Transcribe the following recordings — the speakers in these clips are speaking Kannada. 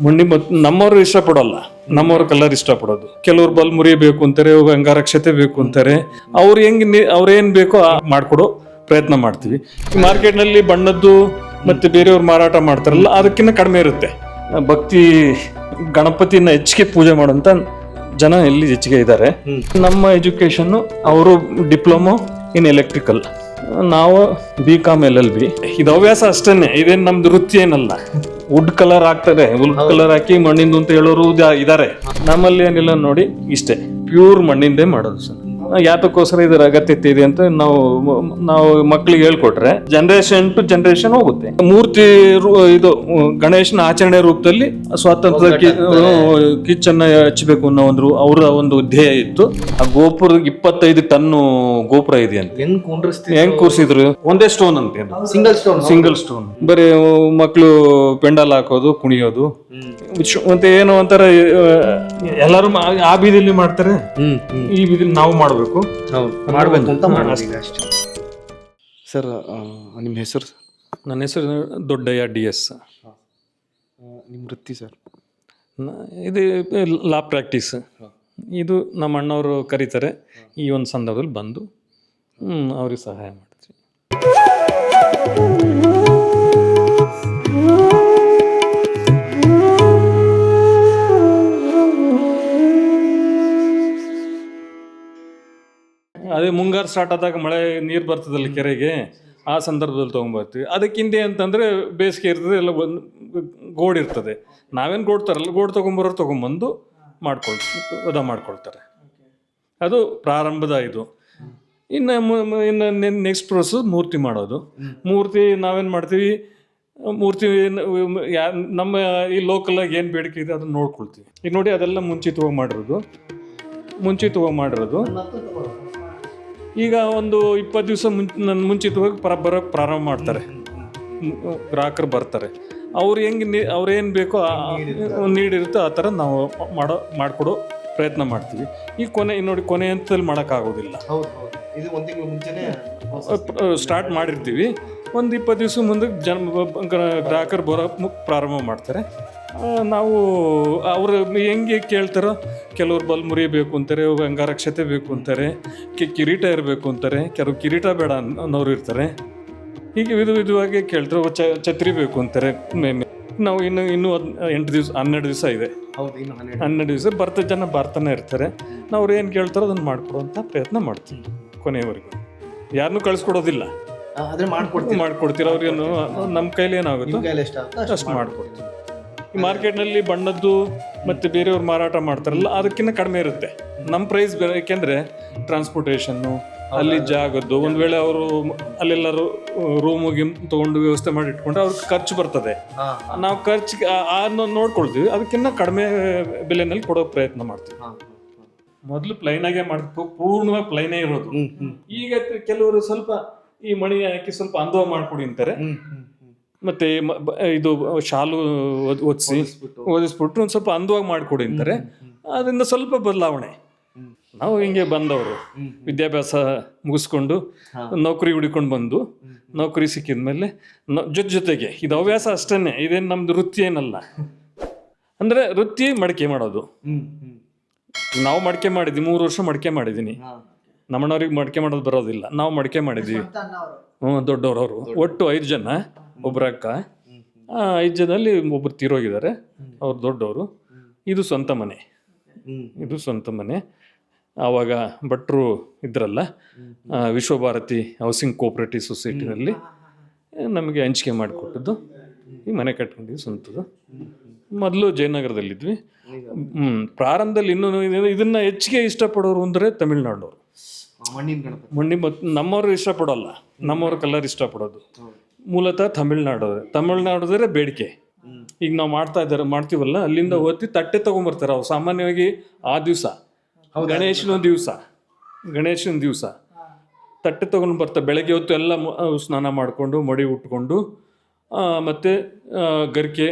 ಮುಣ್ಣಿ ನಮ್ಮವ್ರು ಇಷ್ಟಪಡೋಲ್ಲ. ನಮ್ಮವ್ರ ಕಲರ್ ಇಷ್ಟಪಡೋದು. ಕೆಲವ್ರು ಬಲ್ ಮುರಿಬೇಕು ಅಂತಾರೆ ಅಂಗಾರಕ್ಷತೆ ಬೇಕು ಅಂತಾರೆ. ಅವ್ರು ಹೆಂಗ್ ನಿ- ಅವ್ರು ಏನ್ ಬೇಕೋ ಮಾಡ್ಕೊಡು ಪ್ರಯತ್ನ ಮಾಡ್ತೀವಿ. ಮಾರ್ಕೆಟ್ನಲ್ಲಿ ಬಣ್ಣದ್ದು ಮತ್ತೆ ಬೇರೆಯವ್ರು ಮಾರಾಟ ಮಾಡ್ತಾರಲ್ಲ ಅದಕ್ಕಿಂತ ಕಡಿಮೆ ಇರುತ್ತೆ. ಭಕ್ತಿ ಗಣಪತಿನ ಹೆಚ್ಚಿಗೆ ಪೂಜೆ ಮಾಡುವಂತ ಜನ ಇಲ್ಲಿ ಹೆಚ್ಚಿಗೆ ಇದ್ದಾರೆ. ನಮ್ಮ ಎಜುಕೇಶನ್ ಅವರು ಡಿಪ್ಲೊಮೊ ಇನ್ ಎಲೆಕ್ಟ್ರಿಕಲ್. ನಾವು B Com L L B. ಇದು ಹವ್ಯಾಸ ಅಷ್ಟೇ ಇದೇನು ನಮ್ದು ವೃತ್ತಿ ಏನಲ್ಲ. ವುಡ್ ಕಲರ್ ಹಾಕ್ತಾರೆ ವುಡ್ ಕಲರ್ ಹಾಕಿ ಮಣ್ಣಿಂದು ಅಂತ ಹೇಳೋರು ಇದ್ದಾರೆ ನಮ್ಮಲ್ಲಿ ಏನಿಲ್ಲ ನೋಡಿ ಇಷ್ಟೇ. ಪ್ಯೂರ್ ಮಣ್ಣಿಂದೇ ಮಾಡೋದು ಸರ್. ಯಾತಕ್ಕೋಸ್ಕರ ಇದರ ಅಗತ್ಯತೆ ಇದೆ ಅಂತ ನಾವು ನಾವು ಮಕ್ಕಳಿಗೆ ಹೇಳ್ಕೊಟ್ರೆ ಜನರೇಷನ್ ಟು ಜನರೇಷನ್ ಹೋಗುತ್ತೆ. ಮೂರ್ತಿ ರು- ಇದು ಗಣೇಶನ ಆಚರಣೆ ರೂಪದಲ್ಲಿ ಸ್ವಾತಂತ್ರ್ಯ ಕಿಚ್ಚನ್ನ ಹಚ್ಚಬೇಕು ಅನ್ನೋ ಒಂದು ಅವರ ಒಂದು ಧ್ಯೇಯ ಇತ್ತು. ಆ ಗೋಪುರ ಇಪ್ಪತ್ತೈದು ಟನ್ನು ಗೋಪುರ ಇದೆ ಅಂತ ಹೆಂಗ್ ಕುಂಡ್ರಿಸ್ತೀವಿ ಹೆಂಗ್ ಕೂರ್ಸಿದ್ರು? ಒಂದೇ ಸ್ಟೋನ್ ಅಂತ ಸಿಂಗಲ್ ಸ್ಟೋನ್ ಸಿಂಗಲ್ ಸ್ಟೋನ್ ಬರೀ ಮಕ್ಕಳು ಪೆಂಡಲ್ ಹಾಕೋದು ಕುಣಿಯೋದು. ಮತ್ತೆ ಏನೋ ಒಂಥರ ಎಲ್ಲರೂ ಆ ಬೀದಿಲಿ ಮಾಡ್ತಾರೆ? ಈ ಬೀದಿಲಿ ನಾವು ಮಾಡಬೇಕು ಹೌದು. ಮಾಡಬೇಕು ಅಂತ ಅಷ್ಟೇ. ಸರ್ ನಿಮ್ಮ ಹೆಸರು? ನನ್ನ ಹೆಸರು ದೊಡ್ಡಯ್ಯ ಡಿ ಎಸ್. ನಿಮ್ಮ ವೃತ್ತಿ ಸರ್? ಇದು ಲಾ ಪ್ರಾಕ್ಟೀಸ್. ಇದು ನಮ್ಮ ಅಣ್ಣವರು ಕರೀತಾರೆ. ಈ ಒಂದು ಸಂದರ್ಭದಲ್ಲಿ ಬಂದು ಅವ್ರಿಗೆ ಸಹಾಯ ಮಾಡ್ತೀವಿ. ಅದೇ ಮುಂಗಾರು ಸ್ಟಾರ್ಟ್ ಆದಾಗ ಮಳೆ ನೀರು ಬರ್ತದಲ್ಲ ಕೆರೆಗೆ ಆ ಸಂದರ್ಭದಲ್ಲಿ ತೊಗೊಂಬರ್ತೀವಿ. ಅದಕ್ಕಿಂತ ಅಂತಂದರೆ ಬೇಸಿಗೆ ಇರ್ತದೆ ಎಲ್ಲ ಒಂದು ಗೋಡ್ ಇರ್ತದೆ. ನಾವೇನು ಗೋಡ್ ತರಲ್ಲ ಗೋಡ್ ತೊಗೊಂಬರೋರು ತೊಗೊಂಬಂದು ಮಾಡ್ಕೊಳ್ ಅದ ಮಾಡ್ಕೊಳ್ತಾರೆ. ಅದು ಪ್ರಾರಂಭದ ಇದು. ಇನ್ನು ಇನ್ನು ನೆಕ್ಸ್ಟ್ ಪ್ರೋಸೆಸ್ ಮೂರ್ತಿ ಮಾಡೋದು. ಮೂರ್ತಿ ನಾವೇನು ಮಾಡ್ತೀವಿ ಮೂರ್ತಿ ಯಾ- ನಮ್ಮ ಈ ಲೋಕಲಾಗಿ ಏನು ಬೇಡಿಕೆ ಇದೆ ಅದನ್ನ ನೋಡ್ಕೊಳ್ತೀವಿ. ಈಗ ನೋಡಿ ಅದೆಲ್ಲ ಮುಂಚಿತವಾಗಿ ಮಾಡಿರೋದು ಮುಂಚಿತವಾಗಿ ಮಾಡಿರೋದು ಈಗ ಒಂದು ಇಪ್ಪತ್ತು ದಿವಸ ಮುಂಚೆ ನನ್ನ ಮುಂಚಿತವಾಗಿ ಪ್ರ ಬರೋಕ್ಕೆ ಪ್ರಾರಂಭ ಮಾಡ್ತಾರೆ. ಗ್ರಾಹಕರು ಬರ್ತಾರೆ. ಅವ್ರು ಹೆಂಗೆ ನೀ ಅವ್ರೇನು ಏನು ಬೇಕೋ ನೀಡಿರುತ್ತೋ ಆ ಥರ ನಾವು ಮಾಡೋ ಮಾಡಿಕೊಡೋ ಪ್ರಯತ್ನ ಮಾಡ್ತೀವಿ. ಈ ಕೊನೆ ನೋಡಿ ಕೊನೆ ಹಂತದಲ್ಲಿ ಮಾಡೋಕ್ಕಾಗೋದಿಲ್ಲ ಸ್ಟಾರ್ಟ್ ಮಾಡಿರ್ತೀವಿ. ಒಂದು ಇಪ್ಪತ್ತು ದಿವಸ ಮುಂದಕ್ಕೆ ಜನ ಗ್ರಾಹಕರು ಬರೋ ಪ್ರಾರಂಭ ಮಾಡ್ತಾರೆ. ನಾವು ಅವರು ಹೆಂಗೆ ಕೇಳ್ತಾರೋ ಕೆಲವ್ರು ಬಲ್ ಮುರಿಬೇಕು ಅಂತಾರೆ ಅಂಗಾರಕ್ಷತೆ ಬೇಕು ಅಂತಾರೆ ಕಿ ಕಿರೀಟ ಇರಬೇಕು ಅಂತಾರೆ ಕೆಲವು ಕಿರೀಟ ಬೇಡ ಅನ್- ಅನ್ನೋರು ಇರ್ತಾರೆ. ಹೀಗೆ ವಿಧ ವಿಧವಾಗಿ ಕೇಳ್ತಾರೆ ಚ ಛತ್ರಿ ಬೇಕು ಅಂತಾರೆ ಮೇಮೆ ನಾವು ಇನ್ನು ಇನ್ನೂ ಹದ್ ಎಂಟು ದಿವಸ ಹನ್ನೆರಡು ದಿವಸ ಇದೆ. ಹೌದು ಇನ್ನು ಹನ್ನೆರಡು ಹನ್ನೆರಡು ದಿವಸ ಬರ್ತಾ ಜನ ಬರ್ತಾನೆ ಇರ್ತಾರೆ. ನಾವು ಅವ್ರು ಏನು ಕೇಳ್ತಾರೋ ಅದನ್ನು ಮಾಡ್ಕೊಡುವಂಥ ಪ್ರಯತ್ನ ಮಾಡ್ತೀವಿ ಕೊನೆಯವರೆಗೂ. ಯಾರನ್ನೂ ಕಳಿಸ್ಕೊಡೋದಿಲ್ಲ. ಆದ್ರೆ ಮಾಡ್ಕೊಡ್ತೀವಿ. ಮಾಡ್ಕೊಡ್ತೀರ ಅವ್ರಿಗೇನು ನಮ್ಮ ಕೈಲಿ ಏನಾಗುತ್ತೆ ಅಷ್ಟು ಮಾಡ್ಕೊಡ್ತೀವಿ. ಈ ಮಾರ್ಕೆಟ್ನಲ್ಲಿ ಬಣ್ಣದ್ದು ಮತ್ತೆ ಬೇರೆಯವ್ರು ಮಾರಾಟ ಮಾಡ್ತಾರಲ್ಲ ಅದಕ್ಕಿಂತ ಕಡಿಮೆ ಇರುತ್ತೆ. ನಮ್ಮ ಪ್ರೈಸ್ ಬೇರೆ ಯಾಕೆಂದ್ರೆ ಟ್ರಾನ್ಸ್ಪೋರ್ಟೇಷನ್ನು ಅಲ್ಲಿ ಜಾಗದ್ದು ಒಂದು ವೇಳೆ ಅವರು ಅಲ್ಲೆಲ್ಲರೂ ರೂಮಿಗೆ ತೊಗೊಂಡು ವ್ಯವಸ್ಥೆ ಮಾಡಿ ಇಟ್ಕೊಂಡ್ರೆ ಅವ್ರಿಗೆ ಖರ್ಚು ಬರ್ತದೆ. ನಾವು ಖರ್ಚು ಅದನ್ನ ನೋಡ್ಕೊಳ್ತೀವಿ ಅದಕ್ಕಿಂತ ಕಡಿಮೆ ಬೆಲೆನಲ್ಲಿ ಕೊಡೋ ಪ್ರಯತ್ನ ಮಾಡ್ತೀವಿ. ಮೊದಲು ಪ್ಲೈನ್ ಆಗೇ ಮಾಡ್ಬೇಕು ಪೂರ್ಣವಾಗಿ ಪ್ಲೈನೇ ಇರೋದು. ಈಗ ಕೆಲವರು ಸ್ವಲ್ಪ ಈ ಮಣಿ ಹಾಕಿ ಸ್ವಲ್ಪ ಅಂದವ ಮಾಡ್ಕೊಡಿ ಅಂತಾರೆ. ಮತ್ತೆ ಇದು ಶಾಲು ಒದಿಸಿ ಓದಿಸ್ಬಿಟ್ಟು ಒಂದು ಸ್ವಲ್ಪ ಅಂದವಾಗಿ ಮಾಡ್ಕೊಡಿ ಅಂತಾರೆ. ಅದರಿಂದ ಸ್ವಲ್ಪ ಬದಲಾವಣೆ. ನಾವು ಹಿಂಗೆ ಬಂದವರು. ವಿದ್ಯಾಭ್ಯಾಸ ಮುಗಿಸ್ಕೊಂಡು ನೌಕರಿ ಹುಡಿಕೊಂಡು ಬಂದು ನೌಕರಿ ಸಿಕ್ಕಿದ್ಮೇಲೆ ಮೇಲೆ ಜೊತೆ ಜೊತೆಗೆ ಇದು ಹವ್ಯಾಸ ಅಷ್ಟೇ ಇದೇನು ನಮ್ದು ವೃತ್ತಿ ಏನಲ್ಲ. ಅಂದ್ರೆ ವೃತ್ತಿ ಮಡಿಕೆ ಮಾಡೋದು. ನಾವು ಮಡಿಕೆ ಮಾಡಿದ್ವಿ ಮೂರು ವರ್ಷ ಮಡಿಕೆ ಮಾಡಿದ್ದೀನಿ ನಮ್ಮಣ್ಣವ್ರಿಗೆ ನಮ್ಮನವ್ರಿಗೆ ಮಡಿಕೆ ಮಾಡೋದು ಬರೋದಿಲ್ಲ ನಾವು ಮಡಿಕೆ ಮಾಡಿದ್ದೀವಿ ಹ್ಞೂ ದೊಡ್ಡವ್ರವ್ರು ಒಟ್ಟು ಐದು ಜನ. ಒಬ್ಬರ ಅಕ್ಕ ಐದು ಜನದಲ್ಲಿ ಒಬ್ರು ತೀರೋಗಿದ್ದಾರೆ. ಅವ್ರು ದೊಡ್ಡವರು. ಇದು ಸ್ವಂತ ಮನೆ. ಇದು ಸ್ವಂತ ಮನೆ. ಆವಾಗ ಭಟ್ರು ಇದ್ರಲ್ಲ ವಿಶ್ವಭಾರತಿ ಹೌಸಿಂಗ್ ಕೋಆಪರೇಟಿವ್ ಸೊಸೈಟಿನಲ್ಲಿ ನಮಗೆ ಹಂಚಿಕೆ ಮಾಡಿಕೊಟ್ಟಿದ್ದು. ಈ ಮನೆ ಕಟ್ಕೊಂಡು ಸ್ವಂತದ್ದು. ಮೊದಲು ಜಯನಗರದಲ್ಲಿದ್ವಿ. ಹ್ಞೂ ಪ್ರಾರಂಭದಲ್ಲಿ ಇನ್ನೂ ಇದು- ಇದನ್ನ ಹೆಚ್ಚಿಗೆ ಇಷ್ಟಪಡೋರು ಅಂದರೆ ತಮಿಳ್ನಾಡು ಆ, ಮಣ್ಣಿನ ಮಣ್ಣಿ ಮತ್ತು ನಮ್ಮವರು ಇಷ್ಟಪಡೋಲ್ಲ. ನಮ್ಮವರು ಕಲರ್ ಇಷ್ಟಪಡೋದು. ಮೂಲತಃ ತಮಿಳ್ನಾಡು ತಮಿಳ್ನಾಡುದ್ರೆ ಬೇಡಿಕೆ. ಈಗ ನಾವು ಮಾಡ್ತಾ ಇದ್ದಾರೆ ಮಾಡ್ತೀವಲ್ಲ ಅಲ್ಲಿಂದ ಓದಿ ತಟ್ಟೆ ತಗೊಂಬರ್ತಾರೆ ಅವ್ರು. ಸಾಮಾನ್ಯವಾಗಿ ಆ ದಿವಸ. ಗಣೇಶನ ದಿವಸ. ಗಣೇಶನ ದಿವಸ. ತಟ್ಟೆ ತಗೊಂಡು ಬರ್ತಾರೆ. ಬೆಳಗ್ಗೆ ಹೊತ್ತು ಎಲ್ಲ ಸ್ನಾನ ಮಾಡಿಕೊಂಡು ಮಡಿ ಉಟ್ಕೊಂಡು ಮತ್ತು ಗರಿಕೆ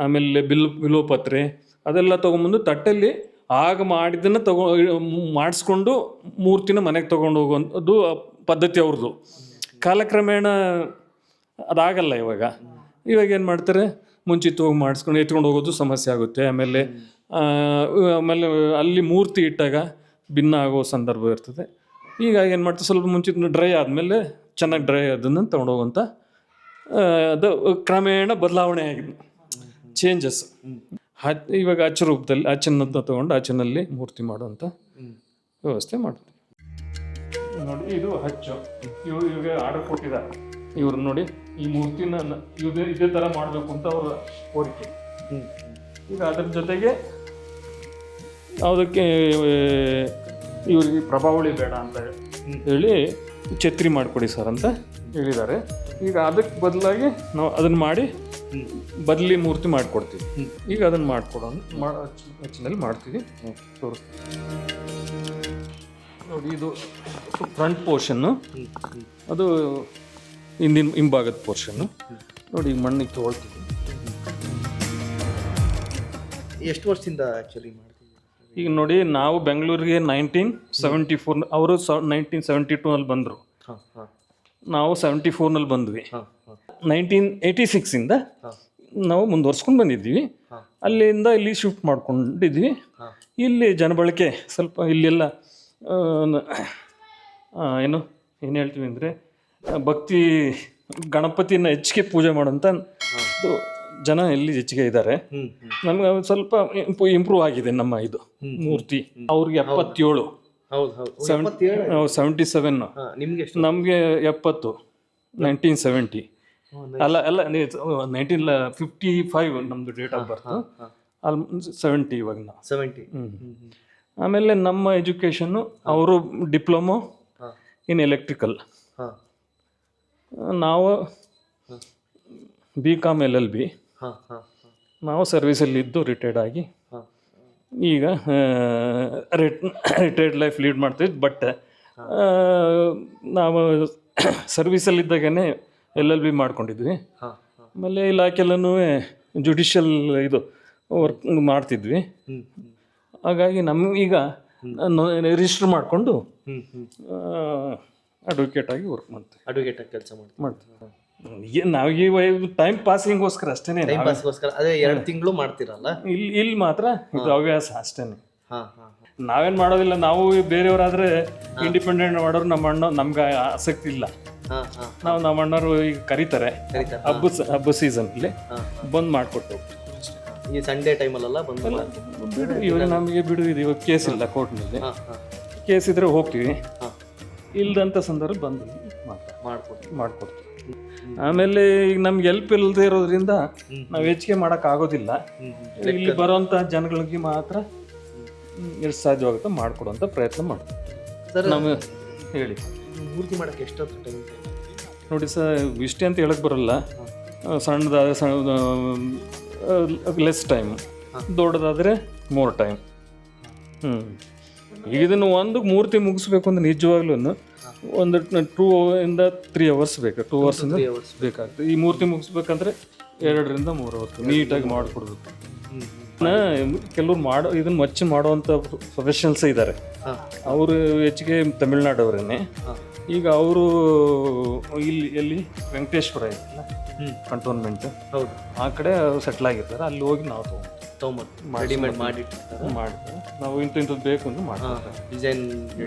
ಆಮೇಲೆ ಬಿಲ್ ಬಿಲ್ವಪತ್ರೆ ಅದೆಲ್ಲ ತೊಗೊಂಬಂದು ತಟ್ಟೆಯಲ್ಲಿ ಆಗ ಮಾಡಿದ್ದನ್ನು ತಗೋ ಮಾಡಿಸ್ಕೊಂಡು ಮೂರ್ತಿನ ಮನೆಗೆ ತೊಗೊಂಡು ಹೋಗುವಂಥದ್ದು ಪದ್ಧತಿ ಅವ್ರದ್ದು ಕಾಲಕ್ರಮೇಣ ಅದಾಗಲ್ಲ ಇವಾಗ. ಇವಾಗ ಏನು ಮಾಡ್ತಾರೆ? ಮುಂಚಿತವಾಗಿ ಮಾಡಿಸ್ಕೊಂಡು ಎತ್ಕೊಂಡು ಹೋಗೋದು ಸಮಸ್ಯೆ ಆಗುತ್ತೆ. ಆಮೇಲೆ ಆಮೇಲೆ ಅಲ್ಲಿ ಮೂರ್ತಿ ಇಟ್ಟಾಗ ಭಿನ್ನ ಆಗೋ ಸಂದರ್ಭ ಇರ್ತದೆ. ಈಗ ಏನು ಮಾಡ್ತಾರೆ? ಸ್ವಲ್ಪ ಮುಂಚಿತ ಡ್ರೈ ಆದಮೇಲೆ ಚೆನ್ನಾಗಿ ಡ್ರೈ ಅದನ್ನು ತೊಗೊಂಡೋಗುವಂಥ ಅದು ಕ್ರಮೇಣ ಬದಲಾವಣೆ ಆಗಿದೆ. ಚೇಂಜಸ್ ಇವಾಗ ಅಚ್ಚ ರೂಪದಲ್ಲಿ ಅಚ್ಚನ್ನ ತಗೊಂಡು ಅಚ್ಚನಲ್ಲಿ ಮೂರ್ತಿ ಮಾಡುವಂಥ ವ್ಯವಸ್ಥೆ ಮಾಡ್ತೀವಿ ನೋಡಿ, ಇದು ಹಚ್ಚು. ಇವಾಗ ಆರ್ಡರ್ ಕೊಟ್ಟಿದ್ದಾರೆ. ಇವ್ರನ್ನ ನೋಡಿ. ಈ ಮೂರ್ತಿನ ಇದೇ ಇದೇ ಥರ ಮಾಡಬೇಕು ಅಂತ ಅವರ ಕೋರಿಕೆ. ಈಗ ಅದ್ರ ಜೊತೆಗೆ ಅದಕ್ಕೆ ಇವ್ರಿಗೆ ಪ್ರಭಾವಳಿ ಬೇಡ ಅಂತ ಹೇಳಿ ಛತ್ರಿ ಮಾಡಿಕೊಡಿ ಸರ್ ಅಂತ ಹೇಳಿದ್ದಾರೆ. ಈಗ ಅದಕ್ಕೆ ಬದಲಾಗಿ ನಾವು ಅದನ್ನು ಮಾಡಿ ಬದಲಿ ಮೂರ್ತಿ ಮಾಡಿಕೊಡ್ತೀವಿ. ಈಗ ಅದನ್ನು ಮಾಡಿಕೊಡೋ ಹೆಚ್ಚಿನಲ್ಲಿ ಮಾಡ್ತೀವಿ. ನೋಡಿ, ಇದು ಫ್ರಂಟ್ ಪೋರ್ಷನ್ನು ಅದು ಹಿಂದಿನ ಹಿಂಭಾಗದ ಪೋರ್ಷನ್ ನೋಡಿ ಈಗ ಮಣ್ಣಿಗೆ ತೊಗೊಳ್ತೀವಿ ಎಷ್ಟು ವರ್ಷದಿಂದ ಆ್ಯಕ್ಚುಲಿ ಮಾಡ್ತೀವಿ ಈಗ ನೋಡಿ ನಾವು ಬೆಂಗಳೂರಿಗೆ ನೈನ್ಟೀನ್ ಸೆವೆಂಟಿ ಫೋರ್ ಅವರು ನೈನ್ಟೀನ್ ಸೆವೆಂಟಿ ಟೂನಲ್ಲಿ ಬಂದರು. ನಾವು ಸೆವೆಂಟಿ ಫೋರ್ನಲ್ಲಿ ಬಂದ್ವಿ. ನೈನ್ಟೀನ್ ಏಯ್ಟಿ ಸಿಕ್ಸಿಂದ ನಾವು ಮುಂದುವರ್ಸ್ಕೊಂಡು ಬಂದಿದ್ದೀವಿ. ಅಲ್ಲಿಂದ ಇಲ್ಲಿ ಶಿಫ್ಟ್ ಮಾಡ್ಕೊಂಡಿದ್ವಿ ಇಲ್ಲಿ ಜನಬಳಕೆ ಸ್ವಲ್ಪ ಇಲ್ಲೆಲ್ಲ ಏನು ಏನು ಹೇಳ್ತೀವಿ ಅಂದರೆ ಭಕ್ತಿ ಗಣಪತಿನ ಹೆಚ್ಚಿಗೆ ಪೂಜೆ ಮಾಡೋಂಥ ಜನ ಇಲ್ಲಿ ಹೆಚ್ಚಿಗೆ ಇದ್ದಾರೆ. ನಮ್ಗೆ ಸ್ವಲ್ಪ ಇಂಪ್ರೂವ್ ಆಗಿದೆ ನಮ್ಮ ಇದು ಮೂರ್ತಿ. ಅವ್ರಿಗೆ ಎಪ್ಪತ್ತೇಳು. ಸೆವೆಂಟಿ ಸೆವೆನ್ ನಮಗೆ ಎಪ್ಪತ್ತು. ನೈನ್ಟೀನ್ ಸೆವೆಂಟಿ ಅಲ್ಲ ಅಲ್ಲ ನೈನ್ಟೀನ್ ಫಿಫ್ಟಿ ಫೈವ್ ನಮ್ದು ಡೇಟ್ ಆಫ್ ಬರ್ತ್ ಅಲ್ಲಿ ಸೆವೆಂಟಿ ಇವಾಗ ನಾವು. ಸೆವೆಂಟಿ ಆಮೇಲೆ ನಮ್ಮ ಎಜುಕೇಷನ್ನು ಅವರು ಡಿಪ್ಲೊಮೊ ಇನ್ ಎಲೆಕ್ಟ್ರಿಕಲ್ ನಾವು B Com L L B ನಾವು ಸರ್ವಿಸಲ್ಲಿ ಇದ್ದು ರಿಟೈರ್ಡ್ ಆಗಿ ಈಗ ಈಗ ರಿಟೈರ್ಡ್ ಲೈಫ್ ಲೀಡ್ ಮಾಡ್ತೀವಿ. ಬಟ್ ನಾವು ಸರ್ವಿಸಲ್ಲಿದ್ದಾಗೇ ಎಲ್ ಎಲ್ ಬಿ ಮಾಡ್ಕೊಂಡಿದ್ವಿ. ಆಮೇಲೆ ಇಲಾಖೆಲ್ಲೂ ಜುಡಿಷಿಯಲ್ ಇದು ವರ್ಕ್ ಮಾಡ್ತಿದ್ವಿ. ಹಾಗಾಗಿ ನಮಗೀಗ ರಿಜಿಸ್ಟರ್ ಮಾಡಿಕೊಂಡು ಅಡ್ವೊಕೇಟ್ ಆಗಿ ವರ್ಕ್ ಮಾಡ್ತೀವಿ. ಅಡ್ವೊಕೇಟ್ ಆಗಿ ಕೆಲಸ ಮಾಡ್ತೀವಿ. ಮಾಡ್ತೀವಿ. ಏನು ನಾವು ಈ ಟೈಮ್ ಪಾಸಿಂಗೋಸ್ಕರ ಅಷ್ಟೇನೆ ಟೈಮ್ ಪಾಸ್ಗೋಸ್ಕರ ಅದೇ ಎರಡು ತಿಂಗಳು ಮಾಡ್ತೀರಲ್ಲ? ಇಲ್ಲಿ ಇಲ್ಲಿ ಮಾತ್ರ ಇದು ಹವ್ಯಾಸ ಅಷ್ಟೇನೆ. ಹಾಂ ಹಾಂ ನಾವೇನ್ ಮಾಡೋದಿಲ್ಲ ನಾವು ಬೇರೆಯವರಾದ್ರೆ ಇಂಡಿಪೆಂಡೆಂಟ್ ಮಾಡೋರು ನಮ್ಮ ಅಣ್ಣ ನಮ್ಗೆ ಆಸಕ್ತಿ ಇಲ್ಲ. ಹಾಂ ಹಾಂ ನಾವು ನಮ್ಮ ಅಣ್ಣರು ಈಗ ಕರೀತಾರೆ. ಕರೀತಾರೆ. ಹಬ್ಬ ಹಬ್ಬ ಸೀಸನ್ಲಿ ಹಾಂ ಬಂದ್ ಮಾಡ್ಕೊಟ್ಟು ಹೋಗ್ತೀವಿ. ಈ ಸಂಡೇ ಟೈಮಲ್ಲೆಲ್ಲ ಬಂದು ಬಿಡು, ಇವಾಗ ನಮಗೆ ಬಿಡು ಇದು ಇವಾಗ ಕೇಸ್ ಇಲ್ಲ ಕೋರ್ಟ್ನಲ್ಲಿ ಹಾಂ ಹಾಂ. ಕೇಸ್ ಇದ್ರೆ ಹೋಗ್ತೀವಿ. ಇಲ್ದಂತ ಸಂದರ್ಭ ಬಂದು ಮಾಡ್ಕೊಡ್ತೀವಿ. ಮಾಡ್ಕೊಡ್ತೀವಿ. ಆಮೇಲೆ ಈಗ ನಮ್ಗೆ ಎಲ್ಪ್ ಇಲ್ಲದೆ ಇರೋದ್ರಿಂದ ನಾವು ಹೆಚ್ಚಿಗೆ ಮಾಡೋಕ್ಕಾಗೋದಿಲ್ಲ ಇಲ್ಲಿ ಬರೋಂಥ ಜನಗಳಿಗೆ ಮಾತ್ರ ಎಷ್ಟು ಸಾಧ್ಯವಾಗುತ್ತೆ ಮಾಡಿಕೊಡುವಂಥ ಪ್ರಯತ್ನ ಮಾಡ್ತೀವಿ. ಸರ್ ನಮ್ಮ ಹೇಳಿ. ಮೂರ್ತಿ ಮಾಡೋಕ್ಕೆ ಎಷ್ಟೊತ್ತು ಟೈಮ್ ನೋಡಿ ಸರ್ ಇಷ್ಟೇ ಅಂತ ಹೇಳಕ್ಕೆ ಬರಲ್ಲ. ಸಣ್ಣದಾದ ಸಣ್ಣ ಲೆಸ್ ಟೈಮ್ ದೊಡ್ಡದಾದರೆ ಮೋರ್ ಟೈಮ್ ಹ್ಞೂ ಈಗ ಇದನ್ನು ಒಂದು ಮೂರ್ತಿ ಮುಗಿಸ್ಬೇಕು ಅಂದ್ರೆ ನಿಜವಾಗ್ಲೂ ಒಂದು ಟೂ ಇಂದ ತ್ರೀ ಅವರ್ಸ್ ಬೇಕು. ಟೂ ಅವರ್ಸ್ ಇಂದ ಅವರ್ಸ್ ಬೇಕಾಗ್ತದೆ ಈ ಮೂರ್ತಿ ಮುಗಿಸ್ಬೇಕಂದ್ರೆ ಎರಡರಿಂದ ಮೂರು ಅವರ್ಸ್ ನೀಟಾಗಿ ಮಾಡಿಕೊಡ್ಬೇಕು. ಕೆಲವ್ರು ಮಾಡೋ ಇದನ್ನ ಮಚ್ಚಿ ಮಾಡುವಂಥ ಪ್ರೊಫೆಷನಲ್ಸ್ ಇದ್ದಾರೆ ಅವರು ಹೆಚ್ಚಿಗೆ ತಮಿಳ್ನಾಡವರೇನೆ. ಈಗ ಅವರು ಇಲ್ಲಿ ಎಲ್ಲಿ? ವೆಂಕಟೇಶ್ವರ ಇದೆಯಲ್ಲ ಕಂಟೋನ್ಮೆಂಟ್ ಹೌದು. ಆ ಕಡೆ ಸೆಟ್ಲ್ ಆಗಿರ್ತಾರೆ. ಅಲ್ಲಿ ಹೋಗಿ ನಾವು ತಗೊಂಡು ತೊಗೊಂಬರ್ತೀವಿ ರೆಡಿಮೇಡ್ ಮಾಡಿಟ್ಟಿರ್ತಾರೆ. ಮಾಡ್ತೀವಿ. ನಾವು ಇಂಥ ಇಂಥದ್ದು ಬೇಕು ಅಂತ ಮಾಡ್ತೀವಿ.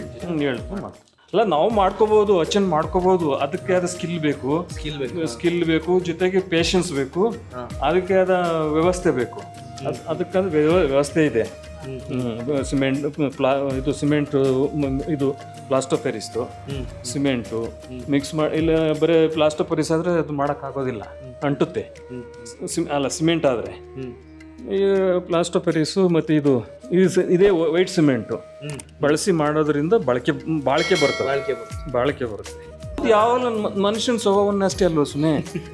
ಡಿಸೈನ್ ಹೇಳ್ಕೊಂಡು ಮಾಡ್ತೀವಿ. ಅಲ್ಲ ನಾವು ಮಾಡ್ಕೋಬಹುದು ಅಚ್ಚನ್ ಮಾಡ್ಕೋಬಹುದು ಅದಕ್ಕೆ ಆದ ಸ್ಕಿಲ್ ಬೇಕು. ಸ್ಕಿಲ್ ಬೇಕು ಸ್ಕಿಲ್ ಬೇಕು ಜೊತೆಗೆ ಪೇಷನ್ಸ್ ಬೇಕು. ಅದಕ್ಕೆ ಆದ ವ್ಯವಸ್ಥೆ ಬೇಕು. ಅದಕ್ಕೆ ಅದಕ್ಕಾದ ವ್ಯವ- ವ್ಯವಸ್ಥೆ ಇದೆ. ಸಿಮೆಂಟ್ ಪ್ಲಾ ಇದು ಸಿಮೆಂಟ್ ಇದು ಪ್ಲಾಸ್ಟರ್ ಪೆರಿಸ್ತು ಸಿಮೆಂಟು ಮಿಕ್ಸ್ ಮಾಡಿ ಇಲ್ಲ ಬರೀ ಪ್ಲಾಸ್ಟರ್ ಪೆರಿಸ್ ಆದರೆ ಅದು ಮಾಡೋಕ್ಕಾಗೋದಿಲ್ಲ. ಅಂಟುತ್ತೆ. ಅಲ್ಲ ಸಿಮೆಂಟ್ ಆದರೆ. ಈ ಪ್ಲಾಸ್ಟರ್ ಪೆರೀಸು ಮತ್ತು ಇದು ಇದು ವೈಟ್ ಸಿಮೆಂಟು. ಬಳಸಿ ಮಾಡೋದ್ರಿಂದ ಬಳಕೆ ಬಾಳಿಕೆ ಬರ್ತದೆ. ಬಾಳಿಕೆ ಬರುತ್ತೆ ಬಾಳಿಕೆ ಬರುತ್ತೆ. ಯಾವ ಮನುಷ್ಯನ ಸ್ವಭಾವನ್ನ ಅಷ್ಟೇ ಅಲ್ವ ಸುಮ್ಮನೆ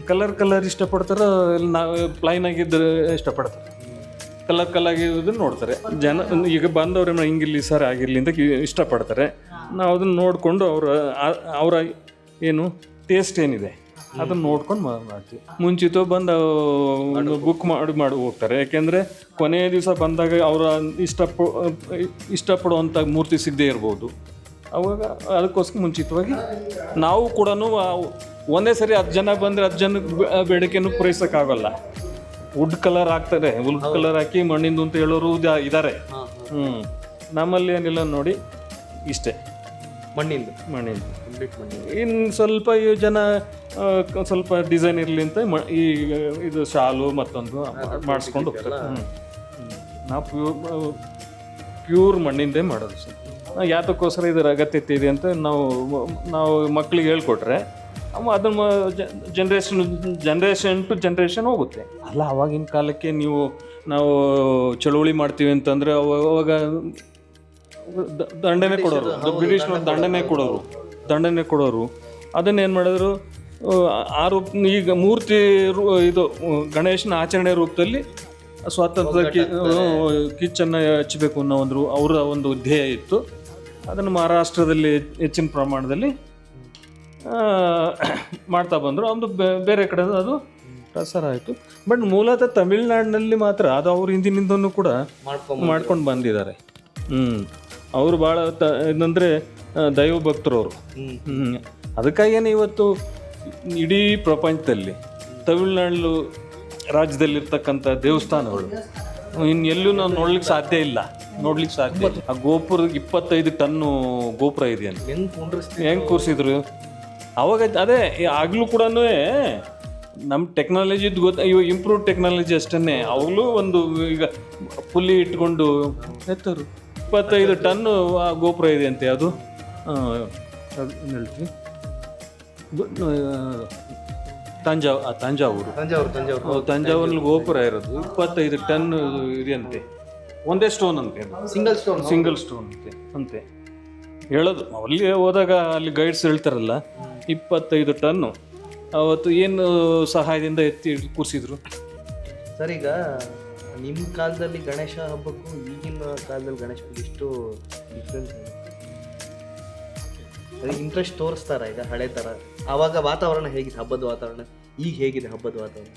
ಕಲರ್ ಕಲರ್ ಇಷ್ಟಪಡ್ತಾರೋ ಇಲ್ಲ ನಾವು ಪ್ಲೈನ್ ಆಗಿದ್ರೆ ಇಷ್ಟಪಡ್ತಾರೆ. ಕಲರ್ ಕಲರ್ ಆಗಿರೋದನ್ನ ನೋಡ್ತಾರೆ. ಜನ ಈಗ ಬಂದವ್ರ ಹಿಂಗಿರ್ಲಿ ಸರ್ ಆಗಿರಲಿ ಅಂತ ಇಷ್ಟಪಡ್ತಾರೆ. ನಾವು ಅದನ್ನ ನೋಡಿಕೊಂಡು ಅವರ ಅವರ ಏನು ಟೇಸ್ಟ್ ಏನಿದೆ? ಅದನ್ನ ನೋಡ್ಕೊಂಡು ಮಾಡ್ತೀವಿ. ಮುಂಚಿತ ಬಂದು ಬುಕ್ ಮಾಡಿ ಮಾಡಿ ಹೋಗ್ತಾರೆ. ಯಾಕೆಂದರೆ ಕೊನೆಯ ದಿವಸ ಬಂದಾಗ ಅವರ ಇಷ್ಟ ಇಷ್ಟಪಡುವಂಥ ಮೂರ್ತಿ ಸಿಗದೇ ಇರ್ಬೋದು. ಅವಾಗ ಅದಕ್ಕೋಸ್ಕರ ಮುಂಚಿತವಾಗಿ ನಾವು ಕೂಡ ಒಂದೇ ಸರಿ ಹತ್ತು ಜನ ಬಂದರೆ ಹತ್ತು ಜನ ಬೇಡಿಕೆನೂ ಪೂರೈಸೋಕ್ಕಾಗಲ್ಲ. ವುಡ್ ಕಲರ್ ಹಾಕ್ತಾರೆ ವುಲ್ ಕಲರ್ ಹಾಕಿ ಮಣ್ಣಿಂದು ಅಂತ ಹೇಳೋರು ಇದ್ದಾರೆ ಹ್ಞೂ ನಮ್ಮಲ್ಲಿ ಏನಿಲ್ಲ ನೋಡಿ ಇಷ್ಟೇ. ಮಣ್ಣಿಂದು. ಮಣ್ಣಿಂದು. ಕಂಪ್ಲೀಟ್ ಮಣ್ಣಿಂದು. ಇನ್ನು ಸ್ವಲ್ಪ ಈ ಜನ ಆ, ಕ- ಸ್ವಲ್ಪ ಡಿಸೈನ್ ಇರಲಿ ಅಂತ ಮ- ಈ ಇದು ಶಾಲು ಮತ್ತೊಂದು ಮಾಡಿಸ್ಕೊಂಡು ಹೋಗ್ತಾರೆ. ನಾವು ಪ್ಯೂರ್ ಪ್ಯೂರ್ ಮಣ್ಣಿಂದೇ ಮಾಡೋದು ಸರ್. ನಾವು ಯಾತಕ್ಕೋಸ್ಕರ ಇದರ ಅಗತ್ಯತೆ ಇದೆ ಅಂತ ನಾವು ನಾವು ಮಕ್ಕಳಿಗೆ ಹೇಳ್ಕೊಟ್ರೆ ಅವ ಅದನ್ನ ಜನ್ರೇಷನ್ ಜನ್ರೇಷನ್ ಟು ಜನ್ರೇಷನ್ ಹೋಗುತ್ತೆ. ಅಲ್ಲ ಅವಾಗಿನ ಕಾಲಕ್ಕೆ ನೀವು ನಾವು ಚಳುವಳಿ ಮಾಡ್ತೀವಿ ಅಂತಂದರೆ ಅವ- ಅವಾಗ ದಂಡನೆ ಕೊಡೋರು. ಬ್ರಿಟಿಷ್ ದಂಡನೆ ಕೊಡೋರು. ದಂಡನೆ ಕೊಡೋರು. ಅದನ್ನ ಏನು ಮಾಡಿದ್ರು ಆ, ರೂಪ ಈಗ ಮೂರ್ತಿ ಇದು ಗಣೇಶನ ಆಚರಣೆ ರೂಪದಲ್ಲಿ ಸ್ವಾತಂತ್ರ್ಯ ಕಿ- ಕಿಚ್ಚನ್ನು ಹಚ್ಚಬೇಕು ಅನ್ನೋ ಒಂದು ಅವರ ಒಂದು ಧ್ಯೇಯ ಇತ್ತು. ಅದನ್ನು ಮಹಾರಾಷ್ಟ್ರದಲ್ಲಿ ಹೆಚ್ಚಿನ ಪ್ರಮಾಣದಲ್ಲಿ ಮಾಡ್ತಾ ಬಂದರು. ಒಂದು ಬೇರೆ ಕಡೆ ಅದು ಪ್ರಸಾರ ಆಯಿತು. ಬಟ್ ಮೂಲತಃ ತಮಿಳ್ನಾಡಿನಲ್ಲಿ ಮಾತ್ರ ಅದು ಅವ್ರ ಹಿಂದಿನಿಂದನೂ ಕೂಡ ಮಾಡ್ಕೊಂಡು ಬಂದಿದ್ದಾರೆ. ಹ್ಮ್. ಅವರು ಭಾಳ ತ ಏನಂದ್ರೆ ದೈವ ಭಕ್ತರು ಅವರು ಅದಕ್ಕಾಗೇನೆ ಇವತ್ತು ಇಡೀ ಪ್ರಪಂಚದಲ್ಲಿ ತಮಿಳುನಾಡು ರಾಜ್ಯದಲ್ಲಿರ್ತಕ್ಕಂಥ ದೇವಸ್ಥಾನಗಳು. ಇನ್ನು ಎಲ್ಲೂ ನಾವು ನೋಡ್ಲಿಕ್ಕೆ ಸಾಧ್ಯ ಇಲ್ಲ. ನೋಡ್ಲಿಕ್ಕೆ ಸಾಧ್ಯ ಇಲ್ಲ. ಆ ಗೋಪುರದ ಇಪ್ಪತ್ತೈದು ಟನ್ನು ಗೋಪುರ ಇದೆ ಅಂತ ಹೆಂಗ್ ಕೂರಿಸಿದ್ರು? ಅವಾಗ ಅದೇ ಆಗ್ಲೂ ಕೂಡ ನಮ್ಮ ಟೆಕ್ನಾಲಜಿ ಗೊತ್ತ ಇವಾಗ ಇಂಪ್ರೂವ್ ಟೆಕ್ನಾಲಜಿ ಅಷ್ಟೇ ಅವಾಗಲೂ ಒಂದು ಈಗ ಪುಲಿ ಇಟ್ಕೊಂಡು ಎತ್ತರು ಇಪ್ಪತ್ತೈದು ಟನ್ನು ಆ ಗೋಪುರ ಇದೆ ಅಂತೆ ಅದು. ಹೇಳ್ತೀವಿ ತಂಜಾವ್ ತಂಜಾವೂರು. ತಂಜಾವೂರು ತಂಜಾವೂರು. ತಂಜಾವೂರಲ್ಲಿ ಗೋಪುರ ಇರೋದು. ಇಪ್ಪತ್ತೈದು ಟನ್ ಇದೆಯಂತೆ. ಒಂದೇ ಸ್ಟೋನ್ ಅಂತೆ ಸಿಂಗಲ್ ಸ್ಟೋನ್ ಸಿಂಗಲ್ ಸ್ಟೋನ್ ಅಂತೆ ಅಂತೆ. ಹೇಳೋದು ಅಲ್ಲಿ ಹೋದಾಗ ಅಲ್ಲಿ ಗೈಡ್ಸ್ ಹೇಳ್ತಾರಲ್ಲ ಇಪ್ಪತ್ತೈದು ಟನ್ನು. ಅವತ್ತು ಏನು ಸಹಾಯದಿಂದ ಎತ್ತಿ ಕೂರಿಸಿದ್ರು? ಸರ್ ಈಗ ನಿಮ್ಮ ಕಾಲದಲ್ಲಿ ಗಣೇಶ ಹಬ್ಬಕ್ಕೂ ಕಾಲದಲ್ಲಿ ಗಣೇಶ ಪೂಜೆ ಇಷ್ಟು ಡಿಫ್ರೆನ್ಸ್ ಇಂಟ್ರೆಸ್ಟ್ ತೋರಿಸ್ತಾರ ಈಗ ಹಳೆ ಥರ ಆವಾಗ ವಾತಾವರಣ ಹೇಗಿತ್ತು ಹಬ್ಬದ ವಾತಾವರಣ? ಈಗ ಹೇಗಿದೆ ಹಬ್ಬದ ವಾತಾವರಣ?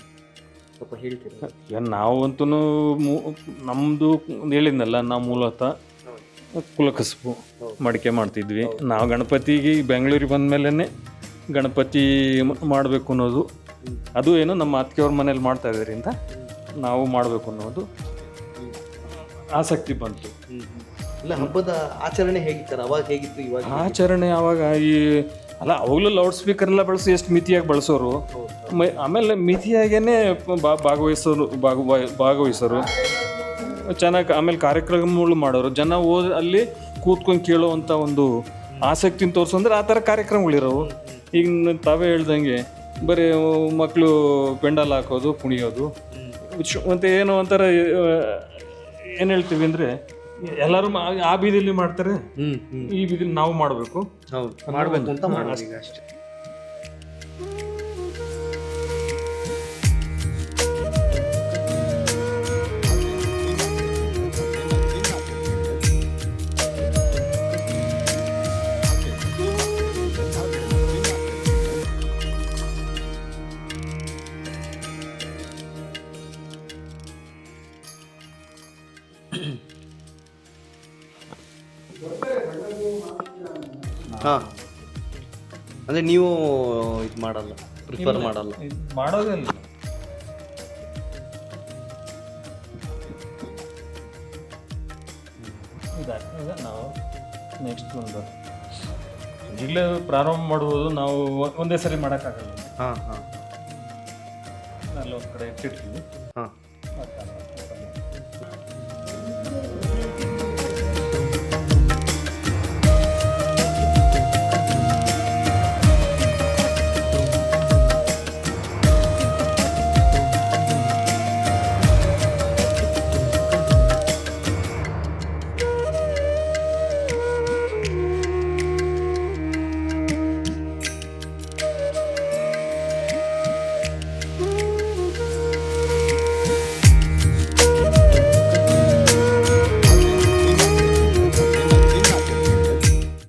ಸ್ವಲ್ಪ ಹೇಳ್ತೀರ? ಈಗ ನಾವಂತೂ ನಮ್ಮದು ಹೇಳಿದ್ನಲ್ಲ ನಾವು ಮೂಲತಃ ಕುಲಕಸಬು ಮಡಿಕೆ ಮಾಡ್ತಿದ್ವಿ. ನಾವು ಗಣಪತಿಗೆ ಬೆಂಗಳೂರಿಗೆ ಬಂದ ಮೇಲೇ ಗಣಪತಿ ಮಾಡಬೇಕು ಅನ್ನೋದು. ಅದು ಏನು ನಮ್ಮ ಅತ್ತಿಗೆಯವ್ರ ಮನೇಲಿ ಮಾಡ್ತಾ ಇದ್ದರಿಂದ ನಾವು ಮಾಡಬೇಕು ಅನ್ನೋದು. ಆಸಕ್ತಿ ಬಂತು. ಇಲ್ಲ ಹಬ್ಬದ ಆಚರಣೆ ಹೇಗಿತ್ತಾರೆ ಅವಾಗ ಹೇಗಿತ್ತು ಇವಾಗ ಆಚರಣೆ ಅವಾಗ ಈ ಅಲ್ಲ ಅವಾಗಲೂ ಲೌಡ್ ಸ್ಪೀಕರ್ ಎಲ್ಲ ಬಳಸಿ ಎಷ್ಟು ಮಿತಿಯಾಗಿ ಬಳಸೋರು. ಮೈ- ಆಮೇಲೆ ಮಿತಿಯಾಗೇನೆ ಬಾ- ಭಾಗವಹಿಸೋರು ಭಾಗವ- ಭಾಗವಹಿಸೋರು. ಚೆನ್ನಾಗಿ ಆಮೇಲೆ ಕಾರ್ಯಕ್ರಮಗಳು ಮಾಡೋರು. ಜನ ಓದ್ ಅಲ್ಲಿ ಕೂತ್ಕೊಂಡು ಕೇಳುವಂಥ ಒಂದು ಆಸಕ್ತಿನ ತೋರಿಸಂದ್ರೆ ಆ ಥರ ಕಾರ್ಯಕ್ರಮಗಳಿರೋವು. ಈಗ ನ- ತಾವೇ ಹೇಳ್ದಂಗೆ ಬರೀ ಮಕ್ಕಳು ಪೆಂಡಲ್ ಹಾಕೋದು ಕುಣಿಯೋದು. ಮತ್ತು ಮತ್ತೆ ಏನೋ ಒಂಥರ ಏನು ಹೇಳ್ತೀವಿ ಅಂದರೆ ಎಲ್ಲರೂ ಮಾ- ಆ ಬೀದಿಲಿ ಮಾಡ್ತಾರೆ ಈ ಬೀದಿಲಿ ನಾವು ಮಾಡಬೇಕು. ಹೌದು ಮಾಡ್ಬೇಕು ಅಂತ ಮಾಡ್ತೀವಿ ಈಗ ಅಷ್ಟೇ. ಅಂದ್ರೆ ನೀವು ಇದು ಮಾಡಲ್ಲ ಪ್ರಿಫರ್ ಮಾಡಲ್ಲ. ಮಾಡೋದೇ ಇಲ್ಲ. ಇದಾಗ್ತದೆ ನಾವು ನೆಕ್ಸ್ಟ್ ಒಂದು ಈಗಲೇ ಪ್ರಾರಂಭ ಮಾಡುವುದು ನಾವು ಒಂದೇ ಸರಿ ಮಾಡೋಕ್ಕಾಗಲ್ಲ. ಹಾಂ ಹಾಂ. ಅಲ್ಲಿ ಒಂದು ಕಡೆ ಇಟ್ಟಿರ್ತೀವಿ